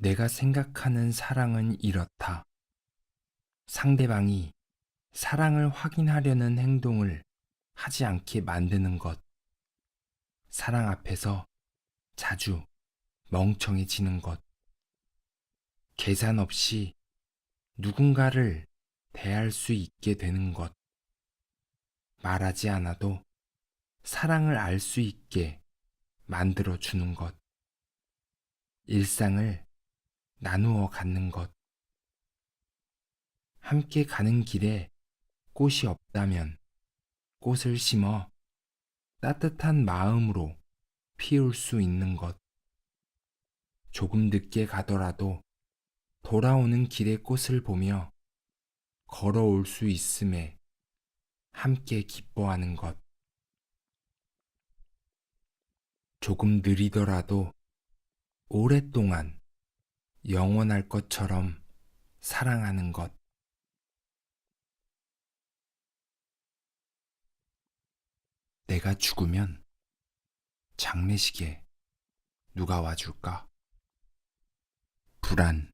내가 생각하는 사랑은 이렇다. 상대방이 사랑을 확인하려는 행동을 하지 않게 만드는 것. 사랑 앞에서 자주 멍청해지는 것. 계산 없이 누군가를 대할 수 있게 되는 것. 말하지 않아도 사랑을 알 수 있게 만들어 주는 것. 일상을 나누어 갖는 것. 함께 가는 길에 꽃이 없다면 꽃을 심어 따뜻한 마음으로 피울 수 있는 것. 조금 늦게 가더라도 돌아오는 길의 꽃을 보며 걸어올 수 있음에 함께 기뻐하는 것. 조금 느리더라도 오랫동안 영원할 것처럼 사랑하는 것. 내가 죽으면 장례식에 누가 와줄까? 불안.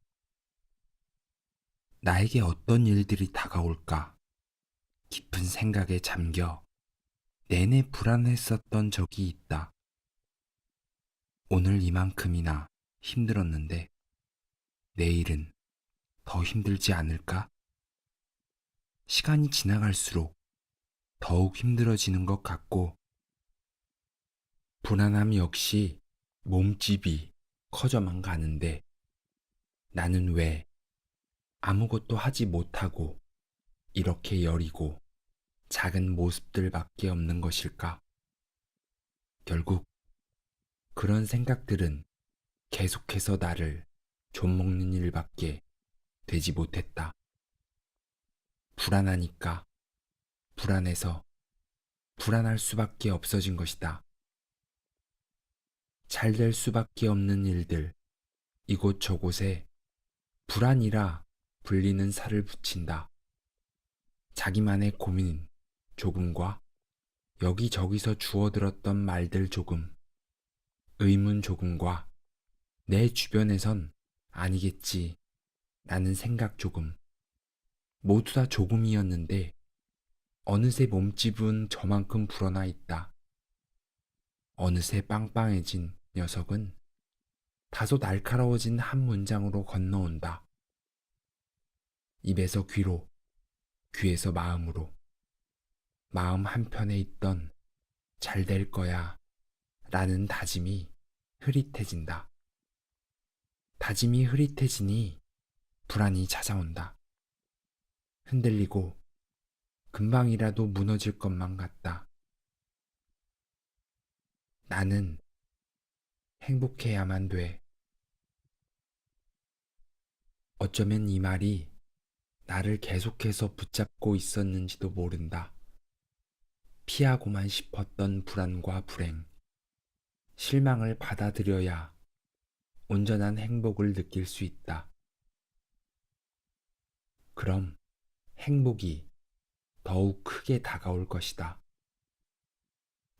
나에게 어떤 일들이 다가올까? 깊은 생각에 잠겨 내내 불안했었던 적이 있다. 오늘 이만큼이나 힘들었는데 내일은 더 힘들지 않을까? 시간이 지나갈수록 더욱 힘들어지는 것 같고 불안함 역시 몸집이 커져만 가는데 나는 왜 아무것도 하지 못하고 이렇게 여리고 작은 모습들밖에 없는 것일까? 결국 그런 생각들은 계속해서 나를 좀먹는 일밖에 되지 못했다. 불안하니까 불안해서 불안할 수밖에 없어진 것이다. 잘 될 수밖에 없는 일들, 이곳저곳에 불안이라 불리는 살을 붙인다. 자기만의 고민 조금과 여기저기서 주워들었던 말들 조금, 의문 조금과 내 주변에선 아니겠지 라는 생각 조금, 모두 다 조금이었는데 어느새 몸집은 저만큼 불어나 있다. 어느새 빵빵해진 녀석은 다소 날카로워진 한 문장으로 건너온다. 입에서 귀로, 귀에서 마음으로, 마음 한편에 있던 잘 될 거야 라는 다짐이 흐릿해진다. 다짐이 흐릿해지니 불안이 찾아온다. 흔들리고 금방이라도 무너질 것만 같다. 나는 행복해야만 돼. 어쩌면 이 말이 나를 계속해서 붙잡고 있었는지도 모른다. 피하고만 싶었던 불안과 불행, 실망을 받아들여야 온전한 행복을 느낄 수 있다. 그럼 행복이 더욱 크게 다가올 것이다.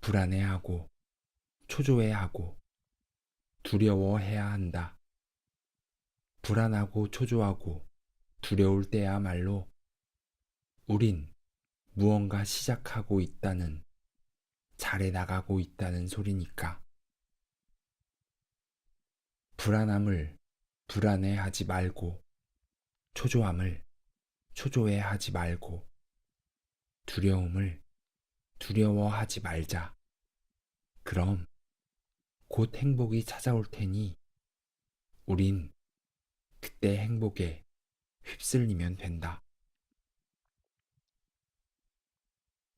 불안해하고 초조해하고 두려워해야 한다. 불안하고 초조하고 두려울 때야말로 우린 무언가 시작하고 있다는, 잘해 나가고 있다는 소리니까. 불안함을 불안해 하지 말고, 초조함을 초조해 하지 말고, 두려움을 두려워하지 말자. 그럼 곧 행복이 찾아올 테니 우린 그때 행복에 휩쓸리면 된다.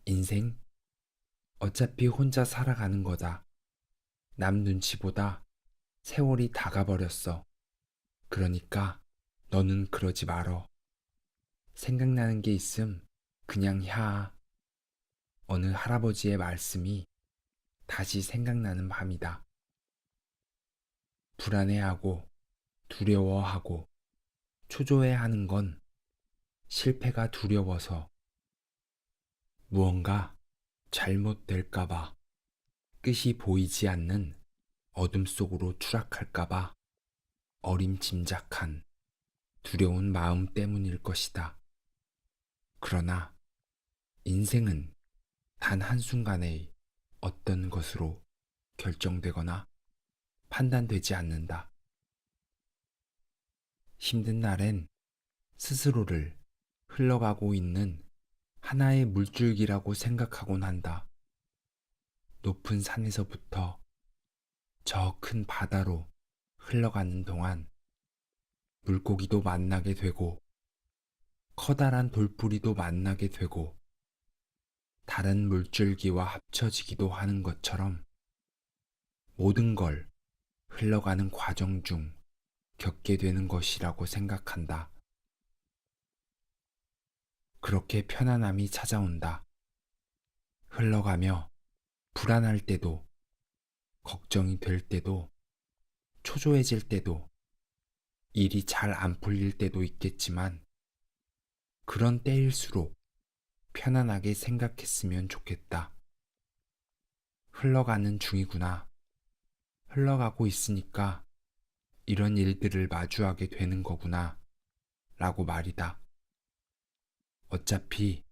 인생 어차피 혼자 살아가는 거다. 남 눈치보다 세월이 다가버렸어. 그러니까 너는 그러지 말어. 생각나는 게 있음 그냥 야. 어느 할아버지의 말씀이 다시 생각나는 밤이다. 불안해하고 두려워하고 초조해하는 건 실패가 두려워서 무언가 잘못될까봐 끝이 보이지 않는 어둠 속으로 추락할까봐 어림짐작한 두려운 마음 때문일 것이다. 그러나 인생은 단 한순간의 어떤 것으로 결정되거나 판단되지 않는다. 힘든 날엔 스스로를 흘러가고 있는 하나의 물줄기라고 생각하곤 한다. 높은 산에서부터 저 큰 바다로 흘러가는 동안 물고기도 만나게 되고 커다란 돌뿌리도 만나게 되고 다른 물줄기와 합쳐지기도 하는 것처럼 모든 걸 흘러가는 과정 중 겪게 되는 것이라고 생각한다. 그렇게 편안함이 찾아온다. 흘러가며 불안할 때도, 걱정이 될 때도, 초조해질 때도, 일이 잘 안 풀릴 때도 있겠지만, 그런 때일수록 편안하게 생각했으면 좋겠다. 흘러가는 중이구나. 흘러가고 있으니까 이런 일들을 마주하게 되는 거구나. 라고 말이다. 어차피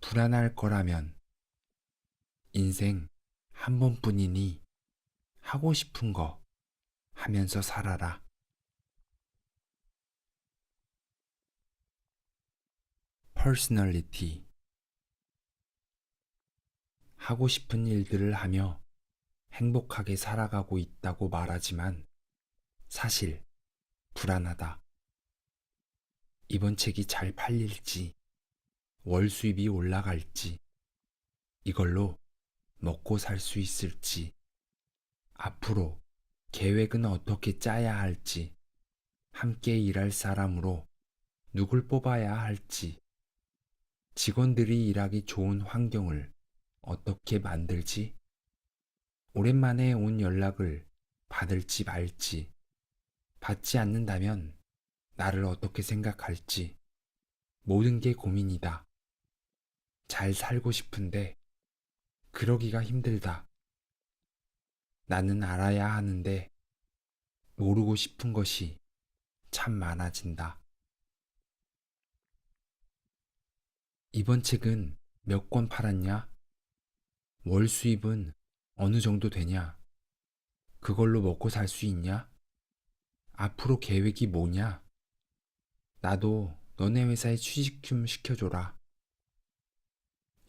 불안할 거라면 인생 한 번뿐이니 하고 싶은 거 하면서 살아라. 퍼스널리티 하고 싶은 일들을 하며 행복하게 살아가고 있다고 말하지만 사실 불안하다. 이번 책이 잘 팔릴지, 월 수입이 올라갈지, 이걸로 먹고 살 수 있을지, 앞으로 계획은 어떻게 짜야 할지, 함께 일할 사람으로 누굴 뽑아야 할지, 직원들이 일하기 좋은 환경을 어떻게 만들지, 오랜만에 온 연락을 받을지 말지, 받지 않는다면 나를 어떻게 생각할지, 모든 게 고민이다. 잘 살고 싶은데, 그러기가 힘들다. 나는 알아야 하는데, 모르고 싶은 것이 참 많아진다. 이번 책은 몇 권 팔았냐? 월 수입은 어느 정도 되냐? 그걸로 먹고 살 수 있냐? 앞으로 계획이 뭐냐? 나도 너네 회사에 취직 좀 시켜줘라.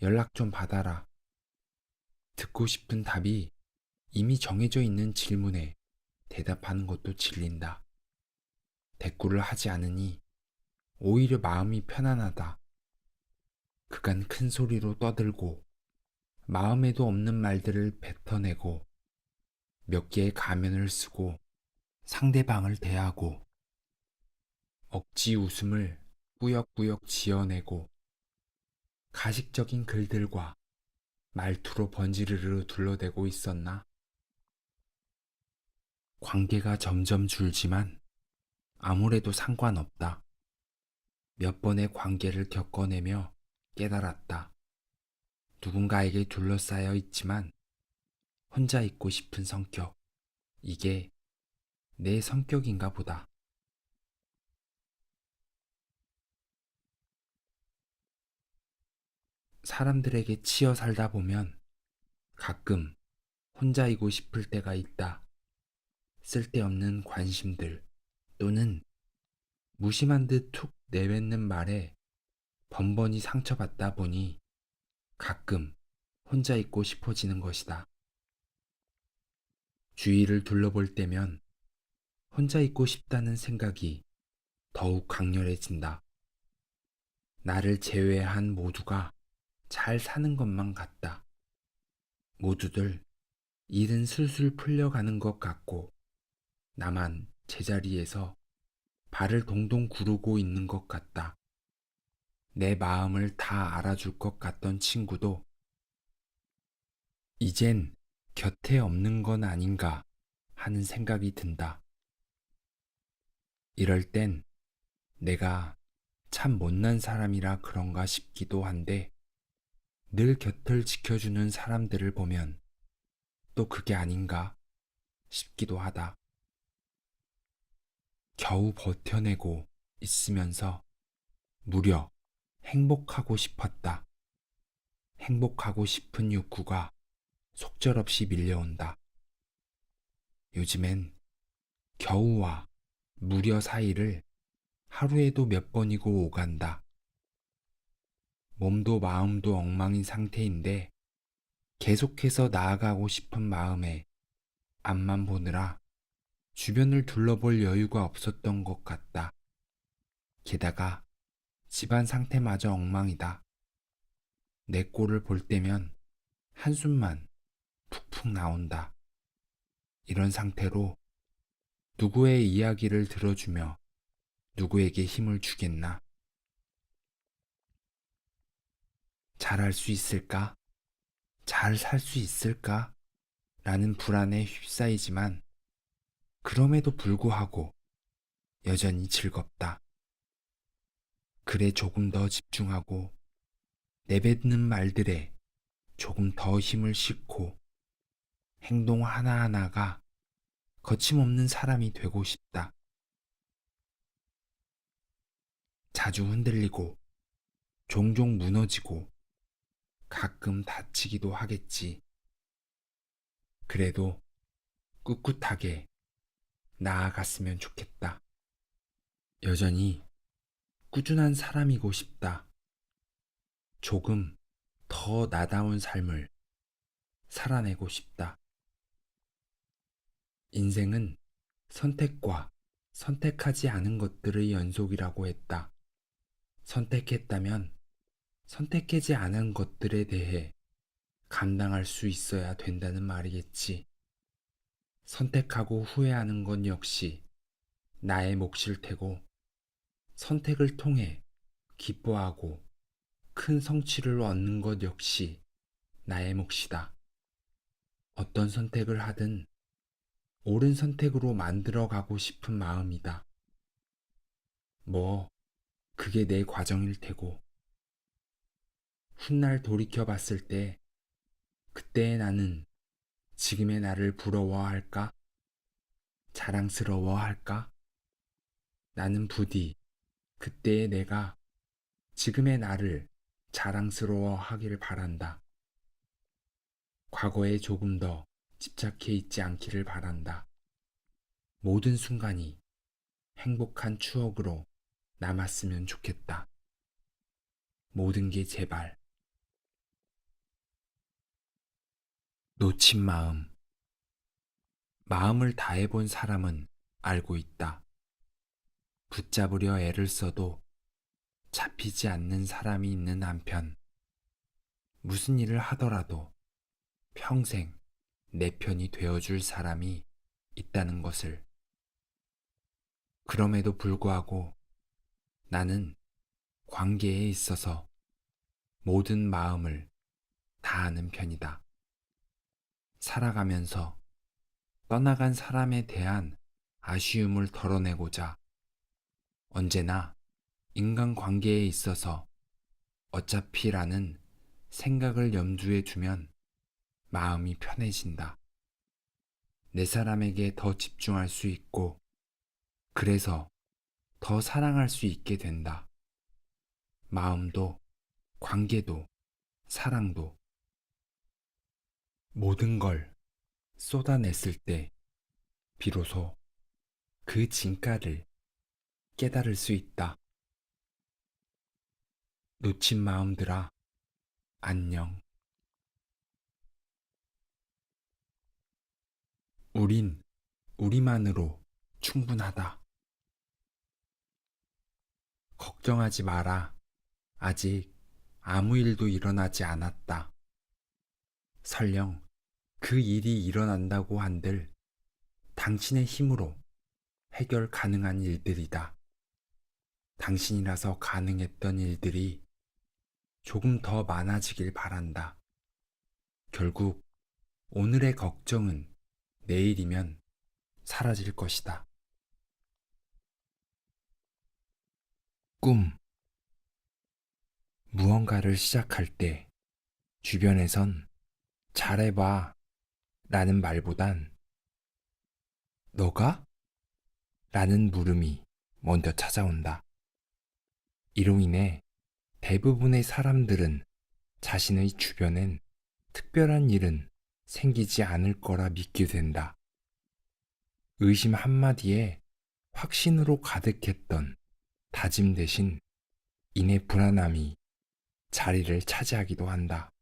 연락 좀 받아라. 듣고 싶은 답이 이미 정해져 있는 질문에 대답하는 것도 질린다. 대꾸를 하지 않으니 오히려 마음이 편안하다. 그간 큰 소리로 떠들고 마음에도 없는 말들을 뱉어내고 몇 개의 가면을 쓰고 상대방을 대하고 억지 웃음을 꾸역꾸역 지어내고 가식적인 글들과 말투로 번지르르 둘러대고 있었나? 관계가 점점 줄지만 아무래도 상관없다. 몇 번의 관계를 겪어내며 깨달았다. 누군가에게 둘러싸여 있지만 혼자 있고 싶은 성격. 이게 내 성격인가 보다. 사람들에게 치여 살다 보면 가끔 혼자이고 싶을 때가 있다. 쓸데없는 관심들 또는 무심한 듯 툭 내뱉는 말에 번번이 상처받다 보니 가끔 혼자 있고 싶어지는 것이다. 주위를 둘러볼 때면 혼자 있고 싶다는 생각이 더욱 강렬해진다. 나를 제외한 모두가 잘 사는 것만 같다. 모두들 일은 술술 풀려가는 것 같고 나만 제자리에서 발을 동동 구르고 있는 것 같다. 내 마음을 다 알아줄 것 같던 친구도 이젠 곁에 없는 건 아닌가 하는 생각이 든다. 이럴 땐 내가 참 못난 사람이라 그런가 싶기도 한데 늘 곁을 지켜주는 사람들을 보면 또 그게 아닌가 싶기도 하다. 겨우 버텨내고 있으면서 무려 행복하고 싶었다. 행복하고 싶은 욕구가 속절없이 밀려온다. 요즘엔 겨우와 무려 사이를 하루에도 몇 번이고 오간다. 몸도 마음도 엉망인 상태인데 계속해서 나아가고 싶은 마음에 앞만 보느라 주변을 둘러볼 여유가 없었던 것 같다. 게다가 집안 상태마저 엉망이다. 내 꼴을 볼 때면 한숨만 푹푹 나온다. 이런 상태로 누구의 이야기를 들어주며 누구에게 힘을 주겠나? 잘할 수 있을까? 잘 살 수 있을까? 라는 불안에 휩싸이지만 그럼에도 불구하고 여전히 즐겁다. 글에 조금 더 집중하고 내뱉는 말들에 조금 더 힘을 싣고 행동 하나하나가 거침없는 사람이 되고 싶다. 자주 흔들리고 종종 무너지고 가끔 다치기도 하겠지. 그래도 꿋꿋하게 나아갔으면 좋겠다. 여전히 꾸준한 사람이고 싶다. 조금 더 나다운 삶을 살아내고 싶다. 인생은 선택과 선택하지 않은 것들의 연속이라고 했다. 선택했다면 선택하지 않은 것들에 대해 감당할 수 있어야 된다는 말이겠지. 선택하고 후회하는 건 역시 나의 몫일 테고, 선택을 통해 기뻐하고 큰 성취를 얻는 것 역시 나의 몫이다. 어떤 선택을 하든 옳은 선택으로 만들어 가고 싶은 마음이다. 뭐, 그게 내 과정일 테고. 훗날 돌이켜 봤을 때, 그때의 나는 지금의 나를 부러워할까? 자랑스러워할까? 나는 부디 그때의 내가 지금의 나를 자랑스러워하기를 바란다. 과거에 조금 더 집착해 있지 않기를 바란다. 모든 순간이 행복한 추억으로 남았으면 좋겠다. 모든 게 제발. 놓친 마음. 마음을 다해본 사람은 알고 있다. 붙잡으려 애를 써도 잡히지 않는 사람이 있는 한편, 무슨 일을 하더라도 평생 내 편이 되어줄 사람이 있다는 것을. 그럼에도 불구하고 나는 관계에 있어서 모든 마음을 다하는 편이다. 살아가면서 떠나간 사람에 대한 아쉬움을 덜어내고자 언제나 인간 관계에 있어서 어차피라는 생각을 염두에 두면 마음이 편해진다. 내 사람에게 더 집중할 수 있고, 그래서 더 사랑할 수 있게 된다. 마음도, 관계도, 사랑도. 모든 걸 쏟아냈을 때, 비로소 그 진가를 깨달을 수 있다. 놓친 마음들아, 안녕. 우린 우리만으로 충분하다. 걱정하지 마라. 아직 아무 일도 일어나지 않았다. 설령 그 일이 일어난다고 한들 당신의 힘으로 해결 가능한 일들이다. 당신이라서 가능했던 일들이 조금 더 많아지길 바란다. 결국 오늘의 걱정은 내일이면 사라질 것이다. 꿈. 무언가를 시작할 때 주변에선 잘해봐 라는 말보단 너가? 라는 물음이 먼저 찾아온다. 이로 인해 대부분의 사람들은 자신의 주변엔 특별한 일은 생기지 않을 거라 믿게 된다. 의심 한마디에 확신으로 가득했던 다짐 대신 인의 불안함이 자리를 차지하기도 한다.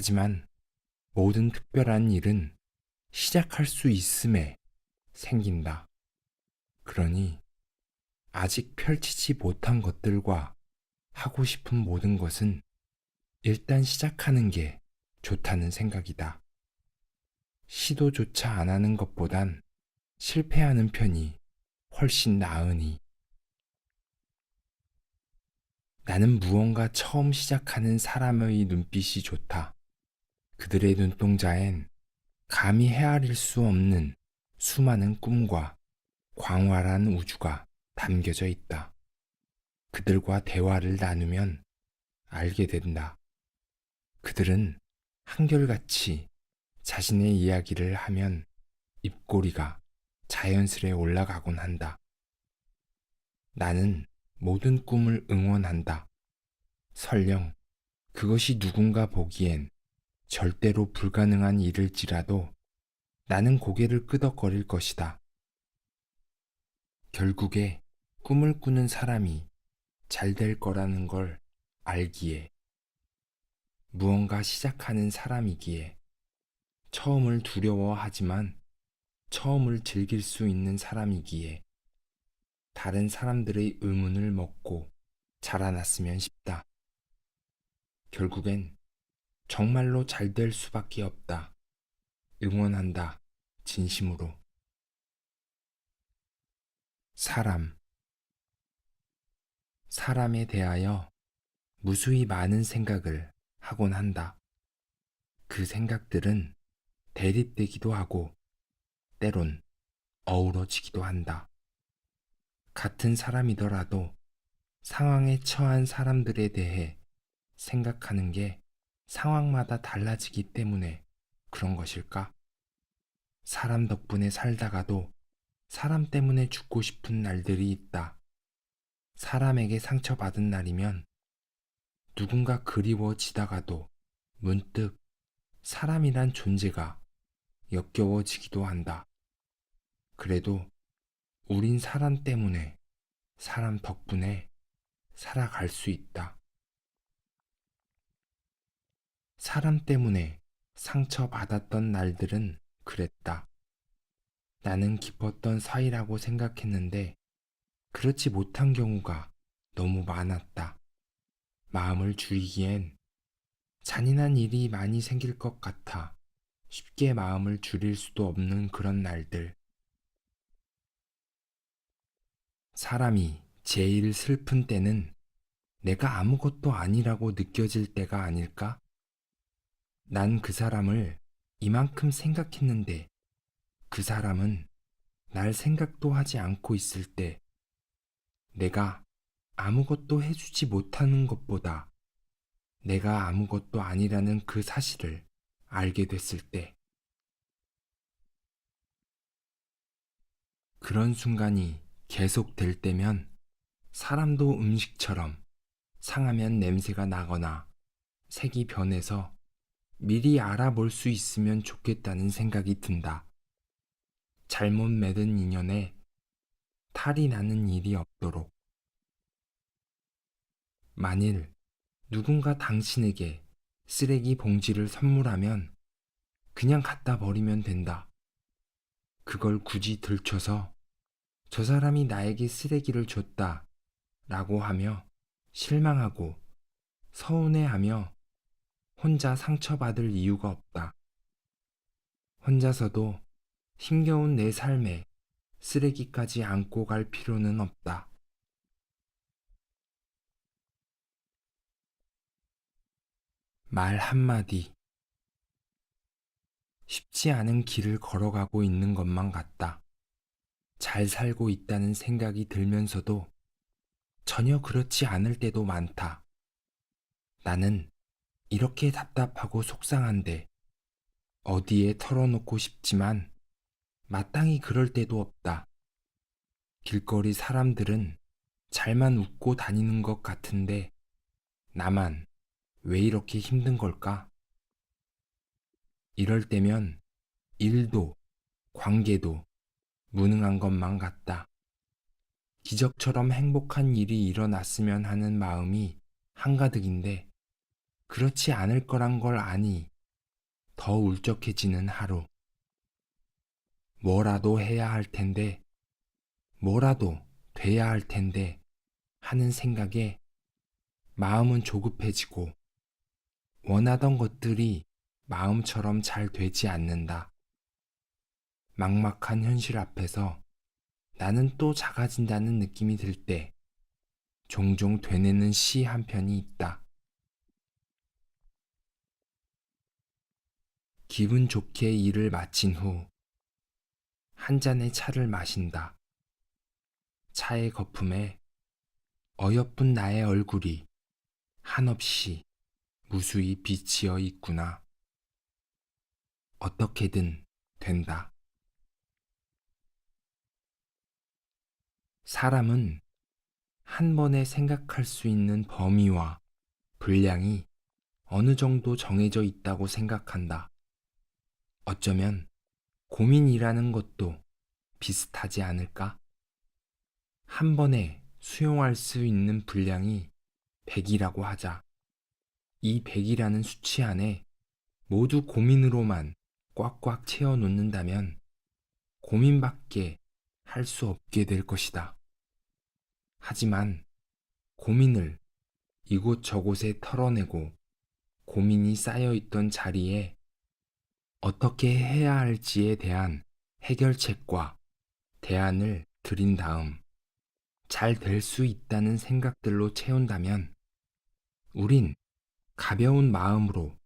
하지만 모든 특별한 일은 시작할 수 있음에 생긴다. 그러니 아직 펼치지 못한 것들과 하고 싶은 모든 것은 일단 시작하는 게 좋다는 생각이다. 시도조차 안 하는 것보단 실패하는 편이 훨씬 나으니. 나는 무언가 처음 시작하는 사람의 눈빛이 좋다. 그들의 눈동자엔 감히 헤아릴 수 없는 수많은 꿈과 광활한 우주가 담겨져 있다. 그들과 대화를 나누면 알게 된다. 그들은 한결같이 자신의 이야기를 하면 입꼬리가 자연스레 올라가곤 한다. 나는 모든 꿈을 응원한다. 설령 그것이 누군가 보기엔 절대로 불가능한 일일지라도 나는 고개를 끄덕거릴 것이다. 결국에 꿈을 꾸는 사람이 잘 될 거라는 걸 알기에 무언가 시작하는 사람이기에 처음을 두려워하지만 처음을 즐길 수 있는 사람이기에 다른 사람들의 의문을 먹고 자라났으면 싶다. 결국엔 정말로 잘 될 수밖에 없다. 응원한다. 진심으로. 사람. 사람에 대하여 무수히 많은 생각을 하곤 한다. 그 생각들은 대립되기도 하고, 때론 어우러지기도 한다. 같은 사람이더라도 상황에 처한 사람들에 대해 생각하는 게 상황마다 달라지기 때문에 그런 것일까? 사람 덕분에 살다가도 사람 때문에 죽고 싶은 날들이 있다. 사람에게 상처받은 날이면 누군가 그리워지다가도 문득 사람이란 존재가 역겨워지기도 한다. 그래도 우린 사람 때문에 사람 덕분에 살아갈 수 있다. 사람 때문에 상처받았던 날들은 그랬다. 나는 깊었던 사이라고 생각했는데 그렇지 못한 경우가 너무 많았다. 마음을 줄이기엔 잔인한 일이 많이 생길 것 같아 쉽게 마음을 줄일 수도 없는 그런 날들. 사람이 제일 슬픈 때는 내가 아무것도 아니라고 느껴질 때가 아닐까? 난 그 사람을 이만큼 생각했는데 그 사람은 날 생각도 하지 않고 있을 때 내가 아무것도 해주지 못하는 것보다 내가 아무것도 아니라는 그 사실을 알게 됐을 때 그런 순간이 계속 될 때면 사람도 음식처럼 상하면 냄새가 나거나 색이 변해서 미리 알아볼 수 있으면 좋겠다는 생각이 든다. 잘못 맺은 인연에 탈이 나는 일이 없도록. 만일 누군가 당신에게 쓰레기 봉지를 선물하면 그냥 갖다 버리면 된다. 그걸 굳이 들춰서 저 사람이 나에게 쓰레기를 줬다 라고 하며 실망하고 서운해하며 혼자 상처받을 이유가 없다. 혼자서도 힘겨운 내 삶에 쓰레기까지 안고 갈 필요는 없다. 말 한마디. 쉽지 않은 길을 걸어가고 있는 것만 같다. 잘 살고 있다는 생각이 들면서도 전혀 그렇지 않을 때도 많다. 나는 이렇게 답답하고 속상한데 어디에 털어놓고 싶지만 마땅히 그럴 때도 없다. 길거리 사람들은 잘만 웃고 다니는 것 같은데 나만 왜 이렇게 힘든 걸까? 이럴 때면 일도 관계도 무능한 것만 같다. 기적처럼 행복한 일이 일어났으면 하는 마음이 한가득인데 그렇지 않을 거란 걸 아니 더 울적해지는 하루. 뭐라도 해야 할 텐데, 뭐라도 돼야 할 텐데 하는 생각에 마음은 조급해지고 원하던 것들이 마음처럼 잘 되지 않는다. 막막한 현실 앞에서 나는 또 작아진다는 느낌이 들 때 종종 되뇌는 시 한 편이 있다. 기분 좋게 일을 마친 후 한 잔의 차를 마신다. 차의 거품에 어여쁜 나의 얼굴이 한없이 무수히 비치어 있구나. 어떻게든 된다. 사람은 한 번에 생각할 수 있는 범위와 분량이 어느 정도 정해져 있다고 생각한다. 어쩌면 고민이라는 것도 비슷하지 않을까? 한 번에 수용할 수 있는 분량이 100이라고 하자. 이 100이라는 수치 안에 모두 고민으로만 꽉꽉 채워 놓는다면 고민밖에 할 수 없게 될 것이다. 하지만 고민을 이곳저곳에 털어내고 고민이 쌓여 있던 자리에 어떻게 해야 할지에 대한 해결책과 대안을 드린 다음 잘 될 수 있다는 생각들로 채운다면 우린 가벼운 마음으로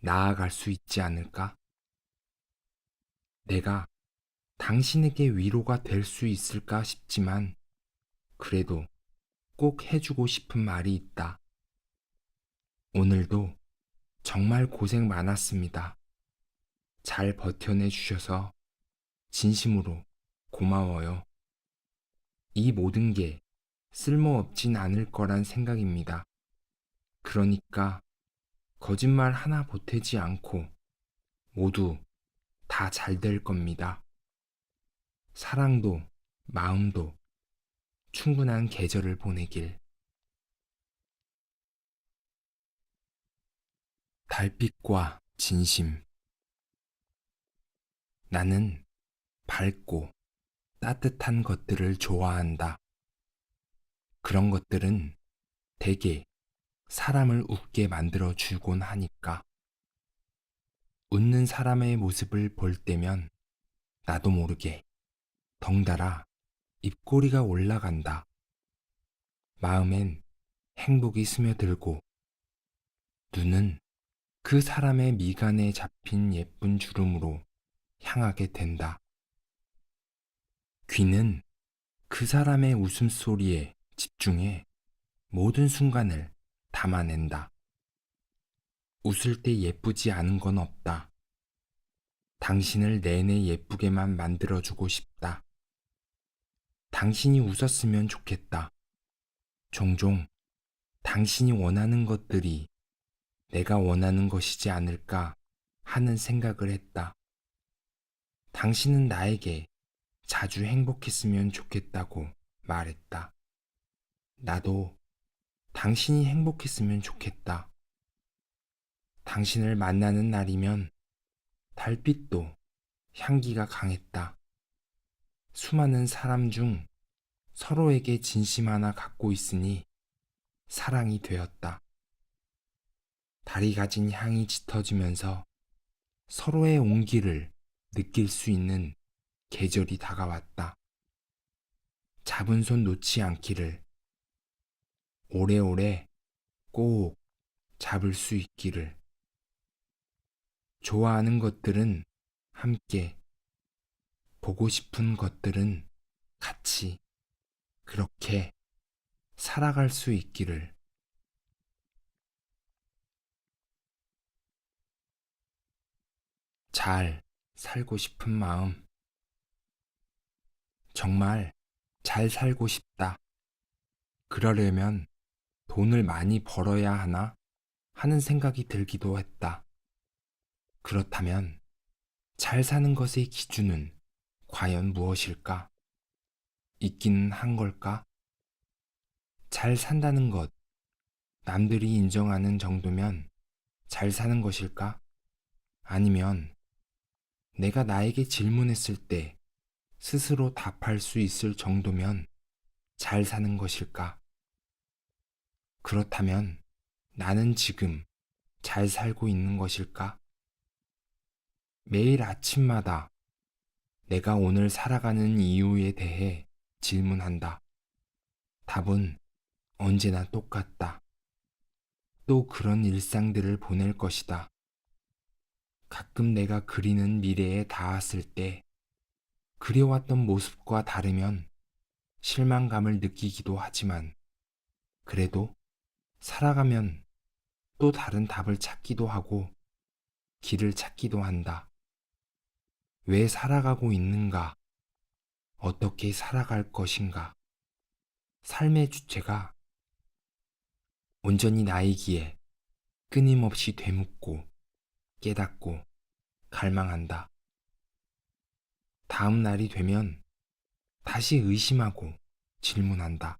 나아갈 수 있지 않을까? 내가 당신에게 위로가 될 수 있을까 싶지만 그래도 꼭 해주고 싶은 말이 있다. 오늘도 정말 고생 많았습니다. 잘 버텨내 주셔서 진심으로 고마워요. 이 모든 게 쓸모없진 않을 거란 생각입니다. 그러니까 거짓말 하나 보태지 않고 모두 다 잘 될 겁니다. 사랑도 마음도 충분한 계절을 보내길. 달빛과 진심. 나는 밝고 따뜻한 것들을 좋아한다. 그런 것들은 대개 사람을 웃게 만들어 주곤 하니까. 웃는 사람의 모습을 볼 때면 나도 모르게 덩달아 입꼬리가 올라간다. 마음엔 행복이 스며들고 눈은 그 사람의 미간에 잡힌 예쁜 주름으로 향하게 된다. 귀는 그 사람의 웃음소리에 집중해 모든 순간을 담아낸다. 웃을 때 예쁘지 않은 건 없다. 당신을 내내 예쁘게만 만들어주고 싶다. 당신이 웃었으면 좋겠다. 종종 당신이 원하는 것들이 내가 원하는 것이지 않을까 하는 생각을 했다. 당신은 나에게 자주 행복했으면 좋겠다고 말했다. 나도 당신이 행복했으면 좋겠다. 당신을 만나는 날이면 달빛도 향기가 강했다. 수많은 사람 중 서로에게 진심 하나 갖고 있으니 사랑이 되었다. 달이 가진 향이 짙어지면서 서로의 온기를 느낄 수 있는 계절이 다가왔다. 잡은 손 놓지 않기를 오래오래 꼭 잡을 수 있기를 좋아하는 것들은 함께 보고 싶은 것들은 같이 그렇게 살아갈 수 있기를 잘 살고 싶은 마음 정말 잘 살고 싶다. 그러려면 돈을 많이 벌어야 하나 하는 생각이 들기도 했다. 그렇다면 잘 사는 것의 기준은 과연 무엇일까? 있기는 한 걸까? 잘 산다는 것, 남들이 인정하는 정도면 잘 사는 것일까? 아니면 내가 나에게 질문했을 때 스스로 답할 수 있을 정도면 잘 사는 것일까? 그렇다면 나는 지금 잘 살고 있는 것일까? 매일 아침마다 내가 오늘 살아가는 이유에 대해 질문한다. 답은 언제나 똑같다. 또 그런 일상들을 보낼 것이다. 가끔 내가 그리는 미래에 닿았을 때 그려왔던 모습과 다르면 실망감을 느끼기도 하지만 그래도 살아가면 또 다른 답을 찾기도 하고 길을 찾기도 한다. 왜 살아가고 있는가? 어떻게 살아갈 것인가? 삶의 주체가 온전히 나이기에 끊임없이 되묻고 깨닫고 갈망한다. 다음 날이 되면 다시 의심하고 질문한다.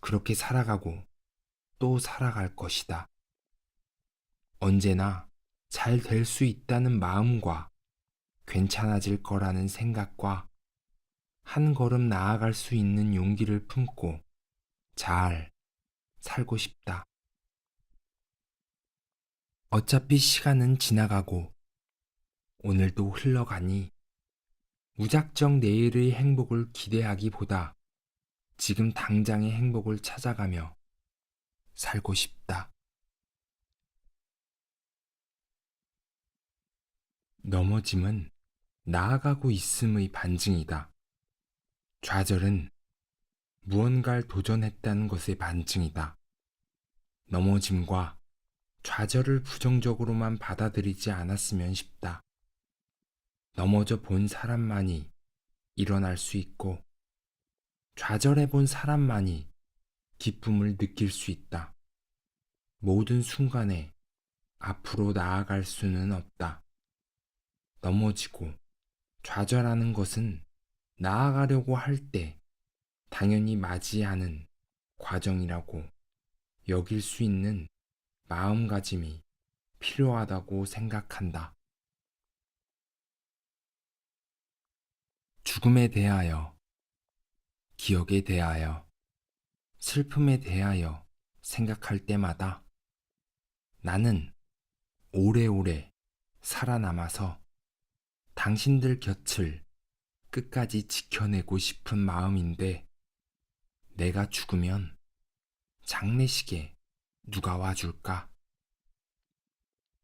그렇게 살아가고 또 살아갈 것이다. 언제나 잘 될 수 있다는 마음과 괜찮아질 거라는 생각과 한 걸음 나아갈 수 있는 용기를 품고 잘 살고 싶다. 어차피 시간은 지나가고 오늘도 흘러가니 무작정 내일의 행복을 기대하기보다 지금 당장의 행복을 찾아가며 살고 싶다. 넘어짐은 나아가고 있음의 반증이다. 좌절은 무언가를 도전했다는 것의 반증이다. 넘어짐과 좌절을 부정적으로만 받아들이지 않았으면 싶다. 넘어져 본 사람만이 일어날 수 있고, 좌절해 본 사람만이 기쁨을 느낄 수 있다. 모든 순간에 앞으로 나아갈 수는 없다. 넘어지고 좌절하는 것은 나아가려고 할 때 당연히 맞이하는 과정이라고 여길 수 있는 마음가짐이 필요하다고 생각한다. 죽음에 대하여, 기억에 대하여, 슬픔에 대하여 생각할 때마다 나는 오래오래 살아남아서 당신들 곁을 끝까지 지켜내고 싶은 마음인데 내가 죽으면 장례식에 누가 와줄까?